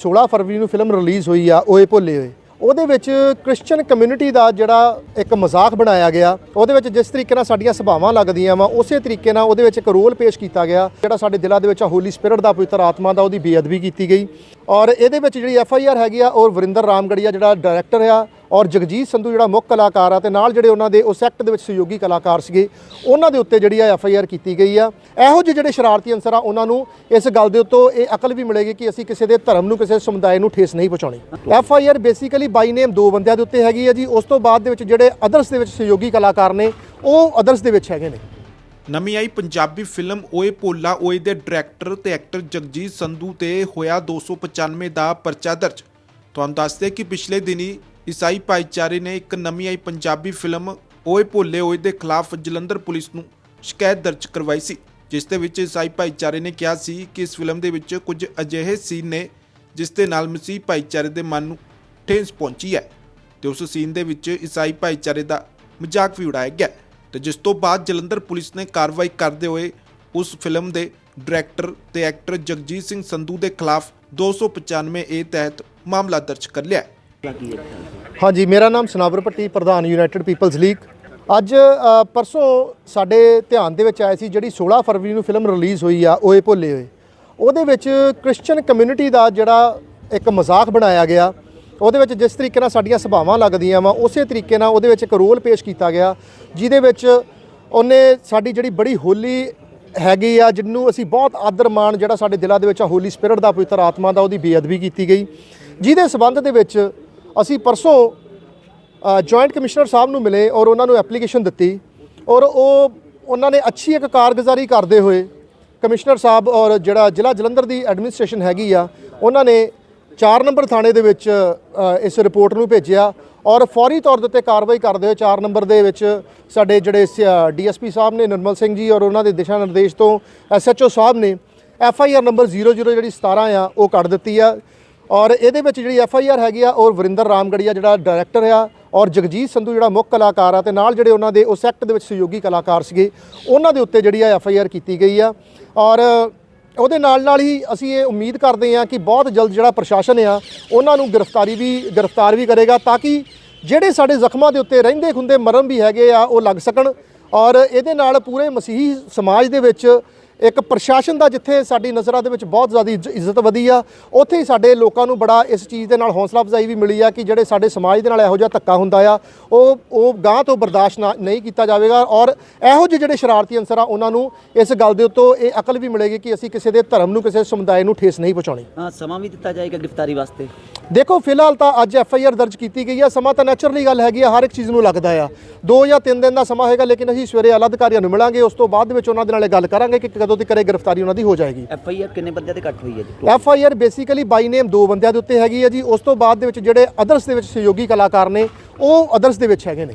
16 ਫਰਵਰੀ ਨੂੰ film release ਹੋਈ ਆ, ਓਏ ਭੋਲੇ ਹੋਏ ਉਹਦੇ ਵਿੱਚ ਕ੍ਰਿਸਚੀਅਨ ਕਮਿਊਨਿਟੀ ਦਾ ਜਿਹੜਾ ਇੱਕ ਮਜ਼ਾਕ ਬਣਾਇਆ ਗਿਆ। ਉਹਦੇ ਵਿੱਚ ਜਿਸ ਤਰੀਕੇ ਨਾਲ ਸਾਡੀਆਂ ਸੁਭਾਵਾਂ ਲੱਗਦੀਆਂ ਵਾ, ਉਸੇ ਤਰੀਕੇ ਨਾਲ ਉਹਦੇ ਵਿੱਚ ਇੱਕ ਰੋਲ ਪੇਸ਼ ਕੀਤਾ ਗਿਆ, ਜਿਹੜਾ ਸਾਡੇ ਦਿਲਾਂ ਦੇ ਵਿੱਚ ਹੋਲੀ ਸਪਿਰਿਟ ਦਾ ਪਵਿੱਤਰ ਆਤਮਾ ਦਾ ਉਹਦੀ ਬੇਅਦਬੀ ਕੀਤੀ ਗਈ। ਔਰ ਇਹਦੇ ਵਿੱਚ ਜਿਹੜੀ ਐਫ ਆਈ ਆਰ ਹੈਗੀ ਆ, ਉਹ ਵਰਿੰਦਰ ਰਾਮਗੜੀਆ ਜਿਹੜਾ ਡਾਇਰੈਕਟਰ ਆ ਔਰ ਜਗਜੀਤ ਸੰਧੂ ਜਿਹੜਾ ਮੁੱਖ ਕਲਾਕਾਰ ਆ ਤੇ ਨਾਲ ਜਿਹੜੇ ਉਹਨਾਂ ਦੇ ਉਸ ਐਕਟ ਦੇ ਵਿੱਚ ਸਹਿਯੋਗੀ ਕਲਾਕਾਰ ਸੀਗੇ, ਉਹਨਾਂ ਦੇ ਉੱਤੇ ਜਿਹੜੀ ਆ ਐਫ ਆਈ ਆਰ ਕੀਤੀ ਗਈ ਆ। ਇਹੋ ਜਿਹੇ ਜਿਹੜੇ ਸ਼ਰਾਰਤੀ ਅੰਸਰ ਆ, ਉਹਨਾਂ ਨੂੰ ਇਸ ਗੱਲ ਦੇ ਉੱਤੋਂ ਇਹ ਅਕਲ ਵੀ ਮਿਲੇਗੀ ਕਿ ਅਸੀਂ ਕਿਸੇ ਦੇ ਧਰਮ ਨੂੰ, ਕਿਸੇ ਸਮੁਦਾਇ ਨੂੰ ਠੇਸ ਨਹੀਂ ਪਹੁੰਚਾਉਣੀ। F I R basically by name ਦੋ ਬੰਦਿਆਂ ਦੇ ਉੱਤੇ ਹੈਗੀ ਆ ਜੀ। ਉਸ ਤੋਂ ਬਾਅਦ ਦੇ ਵਿੱਚ ਜਿਹੜੇ ਅਦਰਸ ਦੇ ਵਿੱਚ ਸਹਿਯੋਗੀ ਕਲਾਕਾਰ ਨੇ, ਉਹ ਅਦਰਸ ਦੇ ਵਿੱਚ ਹੈਗੇ ਨੇ। ਨਵੀਂ ਆਈ ਪੰਜਾਬੀ ਫਿਲਮ ਓਏ ਪੋਲਾ ਓਏ ਦੇ ਡਾਇਰੈਕਟਰ ਤੇ ਐਕਟਰ ਜਗਜੀਤ ਸੰਧੂ ਤੇ ਹੋਇਆ 295 ਦਾ ਪਰਚਾ ਦਰਜ। ਤੁਹਾਨੂੰ ਦੱਸਦੇ ਕਿ ਪਿਛਲੇ ਦਿਨੀ ਈਸਾਈ ਭਾਈਚਾਰੇ ਨੇ ਇੱਕ ਨਵੀਂ ਆਈ ਪੰਜਾਬੀ ਫਿਲਮ ਓਏ ਭੋਲੇ ਓਏ ਦੇ ਖਿਲਾਫ ਜਲੰਧਰ ਪੁਲਿਸ ਨੂੰ ਸ਼ਿਕਾਇਤ ਦਰਜ ਕਰਵਾਈ ਸੀ, ਜਿਸ ਦੇ ਵਿੱਚ ਈਸਾਈ ਭਾਈਚਾਰੇ ਨੇ ਕਿਹਾ ਸੀ ਕਿ ਇਸ ਫਿਲਮ ਦੇ ਵਿੱਚ ਕੁਝ ਅਜਿਹੇ ਸੀਨ ਨੇ ਜਿਸ ਦੇ ਨਾਲ ਮਸੀਹ ਭਾਈਚਾਰੇ ਦੇ ਮਨ ਨੂੰ ਠੇਸ ਪਹੁੰਚੀ ਹੈ ਤੇ ਉਸ ਸੀਨ ਦੇ ਵਿੱਚ ਈਸਾਈ ਭਾਈਚਾਰੇ ਦਾ ਮਜ਼ਾਕ ਵੀ ਉਡਾਇਆ ਗਿਆ ਤੇ ਜਿਸ ਤੋਂ ਬਾਅਦ ਜਲੰਧਰ ਪੁਲਿਸ ਨੇ ਕਾਰਵਾਈ ਕਰਦੇ ਹੋਏ ਉਸ ਫਿਲਮ ਦੇ ਡਾਇਰੈਕਟਰ ਤੇ ਐਕਟਰ ਜਗਜੀਤ ਸਿੰਘ ਸੰਧੂ ਦੇ ਖਿਲਾਫ 295 ਏ ਤਹਿਤ ਮਾਮਲਾ ਦਰਜ ਕਰ ਲਿਆ ਹੈ। ਹਾਂਜੀ ਮੇਰਾ ਨਾਮ ਸਨਾਵਰ ਪੱਟੀ ਪ੍ਰਧਾਨ ਯੂਨਾਈਟਿਡ ਪੀਪਲਸ ਲੀਗ ਅੱਜ ਅ, ਪਰਸੋਂ ਸਾਡੇ ਧਿਆਨ ਦੇ ਵਿੱਚ ਆਇਆ ਸੀ ਜਿਹੜੀ 16 ਫਰਵਰੀ ਨੂੰ ਫਿਲਮ ਰਿਲੀਜ਼ ਹੋਈ ਆ ਓਏ ਭੋਲੇ ਹੋਏ ਉਹਦੇ ਵਿੱਚ ਕ੍ਰਿਸਚੀਅਨ ਕਮਿਊਨਿਟੀ ਦਾ ਜਿਹੜਾ ਇੱਕ ਮਜ਼ਾਕ ਬਣਾਇਆ ਗਿਆ। ਉਹਦੇ ਵਿੱਚ ਜਿਸ ਤਰੀਕੇ ਨਾਲ ਸਾਡੀਆਂ ਸੁਭਾਵਾਂ ਲੱਗਦੀਆਂ ਵਾ ਉਸੇ ਤਰੀਕੇ ਨਾਲ ਉਹਦੇ ਵਿੱਚ ਇੱਕ ਰੋਲ ਪੇਸ਼ ਕੀਤਾ ਗਿਆ ਜਿਹਦੇ ਵਿੱਚ ਉਹਨੇ ਸਾਡੀ ਜਿਹੜੀ ਬੜੀ ਹੋਲੀ ਹੈਗੀ ਆ ਜਿਹਨੂੰ ਅਸੀਂ ਬਹੁਤ ਆਦਰ ਮਾਣ ਜਿਹੜਾ ਸਾਡੇ ਦਿਲਾਂ ਦੇ ਵਿੱਚ ਆ ਹੋਲੀ ਸਪਿਰਿਟ ਦਾ ਪਵਿੱਤਰ ਆਤਮਾ ਦਾ ਉਹਦੀ ਬੇਅਦਬੀ ਕੀਤੀ ਗਈ। ਜਿਹਦੇ ਸਬੰਧ ਦੇ ਵਿੱਚ ਅਸੀਂ ਪਰਸੋਂ ਜੁਆਇੰਟ ਕਮਿਸ਼ਨਰ ਸਾਹਿਬ ਨੂੰ ਮਿਲੇ ਔਰ ਉਹਨਾਂ ਨੂੰ ਐਪਲੀਕੇਸ਼ਨ ਦਿੱਤੀ ਔਰ ਉਹ, ਉਹਨਾਂ ਨੇ ਅੱਛੀ ਇੱਕ ਕਾਰਗੁਜ਼ਾਰੀ ਕਰਦੇ ਹੋਏ ਕਮਿਸ਼ਨਰ ਸਾਹਿਬ ਔਰ ਜਿਹੜਾ ਜ਼ਿਲ੍ਹਾ ਜਲੰਧਰ ਦੀ ਐਡਮਿਨਿਸਟ੍ਰੇਸ਼ਨ ਹੈਗੀ ਆ, ਉਹਨਾਂ ਨੇ 4 ਨੰਬਰ ਥਾਣੇ ਦੇ ਵਿੱਚ ਇਸ ਰਿਪੋਰਟ ਨੂੰ ਭੇਜਿਆ ਔਰ ਫੌਰੀ ਤੌਰ ਦੇ ਉੱਤੇ ਕਾਰਵਾਈ ਕਰਦੇ ਹੋਏ 4 ਨੰਬਰ ਦੇ ਵਿੱਚ ਸਾਡੇ ਜਿਹੜੇ ਡੀਐਸਪੀ ਸਾਹਿਬ ਨੇ ਨਿਰਮਲ ਸਿੰਘ ਜੀ ਔਰ ਉਹਨਾਂ ਦੇ ਦਿਸ਼ਾ ਨਿਰਦੇਸ਼ ਤੋਂ ਐਸਐਚਓ ਸਾਹਿਬ ਨੇ ਐਫ ਆਈ ਆਰ ਨੰਬਰ 00 ਜਿਹੜੀ 17 ਆ ਉਹ ਕੱਢ ਦਿੱਤੀ ਆ। ਔਰ ਇਹਦੇ ਵਿੱਚ ਜਿਹੜੀ ਐਫ ਆਈ ਆਰ ਹੈਗੀ ਆ, ਉਹ ਵਰਿੰਦਰ ਰਾਮਗੜੀਆ ਜਿਹੜਾ ਡਾਇਰੈਕਟਰ ਆ, ਔਰ ਜਗਜੀਤ ਸੰਧੂ ਜਿਹੜਾ ਮੁੱਖ ਕਲਾਕਾਰ ਆ, ਤੇ ਨਾਲ ਜਿਹੜੇ ਉਹਨਾਂ ਦੇ ਉਸ ਐਕਟ ਦੇ ਵਿੱਚ ਸਹਿਯੋਗੀ ਕਲਾਕਾਰ ਸੀਗੇ, ਉਹਨਾਂ ਦੇ ਉੱਤੇ ਜਿਹੜੀ ਆ ਐਫ ਆਈ ਆਰ ਕੀਤੀ ਗਈ ਆ। ਔਰ ਉਹਦੇ ਨਾਲ ਨਾਲ ਹੀ ਅਸੀਂ ਇਹ ਉਮੀਦ ਕਰਦੇ ਹਾਂ ਕਿ ਬਹੁਤ ਜਲਦ ਜਿਹੜਾ ਪ੍ਰਸ਼ਾਸਨ ਆ, ਉਹਨਾਂ ਨੂੰ ਗ੍ਰਿਫਤਾਰੀ ਵੀ, ਗ੍ਰਿਫਤਾਰ ਵੀ ਕਰੇਗਾ ਤਾਂ ਕਿ ਜਿਹੜੇ ਸਾਡੇ ਜ਼ਖਮਾਂ ਦੇ ਉੱਤੇ ਰਹਿੰਦੇ ਖੁੰਦੇ ਮਰਮ ਵੀ ਹੈਗੇ ਆ, ਉਹ ਲੱਗ ਸਕਣ। ਔਰ ਇਹਦੇ ਨਾਲ ਪੂਰੇ ਮਸੀਹੀ ਸਮਾਜ ਦੇ ਵਿੱਚ ਇੱਕ ਪ੍ਰਸ਼ਾਸਨ ਦਾ ਜਿੱਥੇ ਸਾਡੀ ਨਜ਼ਰਾਂ ਦੇ ਵਿੱਚ ਬਹੁਤ ਜ਼ਿਆਦਾ ਇੱਜ਼- ਇੱਜ਼ਤ ਵਧੀ ਆ ਉੱਥੇ ਹੀ ਸਾਡੇ ਲੋਕਾਂ ਨੂੰ ਬੜਾ ਇਸ ਚੀਜ਼ ਦੇ ਨਾਲ ਹੌਸਲਾ ਅਫਜ਼ਾਈ ਵੀ ਮਿਲੀ ਆ ਕਿ ਜਿਹੜੇ ਸਾਡੇ ਸਮਾਜ ਦੇ ਨਾਲ ਇਹੋ ਜਿਹਾ ਧੱਕਾ ਹੁੰਦਾ ਆ ਉਹ ਉਹ ਗਾਂ ਤੋਂ ਬਰਦਾਸ਼ਤ ਨਹੀਂ ਕੀਤਾ ਜਾਵੇਗਾ ਔਰ ਇਹੋ ਜਿਹੇ ਜਿਹੜੇ ਸ਼ਰਾਰਤੀ ਅੰਸਰ ਆ ਉਹਨਾਂ ਨੂੰ ਇਸ ਗੱਲ ਦੇ ਉੱਤੋਂ ਇਹ ਅਕਲ ਵੀ ਮਿਲੇਗੀ ਕਿ ਅਸੀਂ ਕਿਸੇ ਦੇ ਧਰਮ ਨੂੰ ਕਿਸੇ ਸਮੁਦਾਇ ਨੂੰ ਠੇਸ ਨਹੀਂ ਪਹੁੰਚਾਉਣੀ। ਹਾਂ ਸਮਾਂ ਵੀ ਦਿੱਤਾ ਜਾਏਗਾ ਗ੍ਰਿਫਤਾਰੀ ਵਾਸਤੇ। ਦੇਖੋ ਫਿਲਹਾਲ ਤਾਂ ਅੱਜ ਐਫ ਆਈ ਆਰ ਦਰਜ ਕੀਤੀ ਗਈ ਆ ਸਮਾਂ ਤਾਂ ਨੈਚੁਰਲੀ ਗੱਲ ਹੈਗੀ ਆ ਹਰ ਇੱਕ ਚੀਜ਼ ਨੂੰ ਲੱਗਦਾ ਆ। ਦੋ ਜਾਂ ਤਿੰਨ ਦਿਨ ਦਾ ਸਮਾਂ ਹੋਏਗਾ ਲੇਕਿਨ ਅਸੀਂ ਸਵੇਰੇ ਆਲਾ ਅਧਿਕਾਰੀਆਂ ਨੂੰ ਮਿਲਾਂਗੇ ਉਸ ਤੋਂ ਬਾਅਦ ਵਿੱਚ ਉਹਨਾਂ ਦੇ ਨਾਲ ਗੱਲ ਕਰਾਂਗੇ ਕਿ ਕਦੋਂ ਤੱਕ ਗ੍ਰਿਫਤਾਰੀ ਉਹਨਾਂ ਦੀ ਹੋ ਜਾਏਗੀ। ਐਫ ਆਈ ਆਰ ਕਿੰਨੇ ਬੰਦਿਆਂ ਤੇ ਕੱਟ ਹੋਈ ਹੈ ਜੀ? F I R basically by name ਦੋ ਬੰਦਿਆਂ ਦੇ ਉੱਤੇ ਹੈਗੀ ਆ ਜੀ। ਉਸ ਤੋਂ ਬਾਅਦ ਦੇ ਵਿੱਚ ਜਿਹੜੇ ਅਦਰਸ ਦੇ ਵਿੱਚ ਸਹਿਯੋਗੀ ਕਲਾਕਾਰ ਨੇ ਉਹ ਅਦਰਸ ਦੇ ਵਿੱਚ ਹੈਗੇ ਨੇ।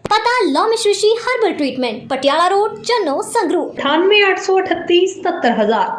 ਪਤਾ Lomish Rishi herbal treatment Patiala road Channo Sangrur. 9883 77000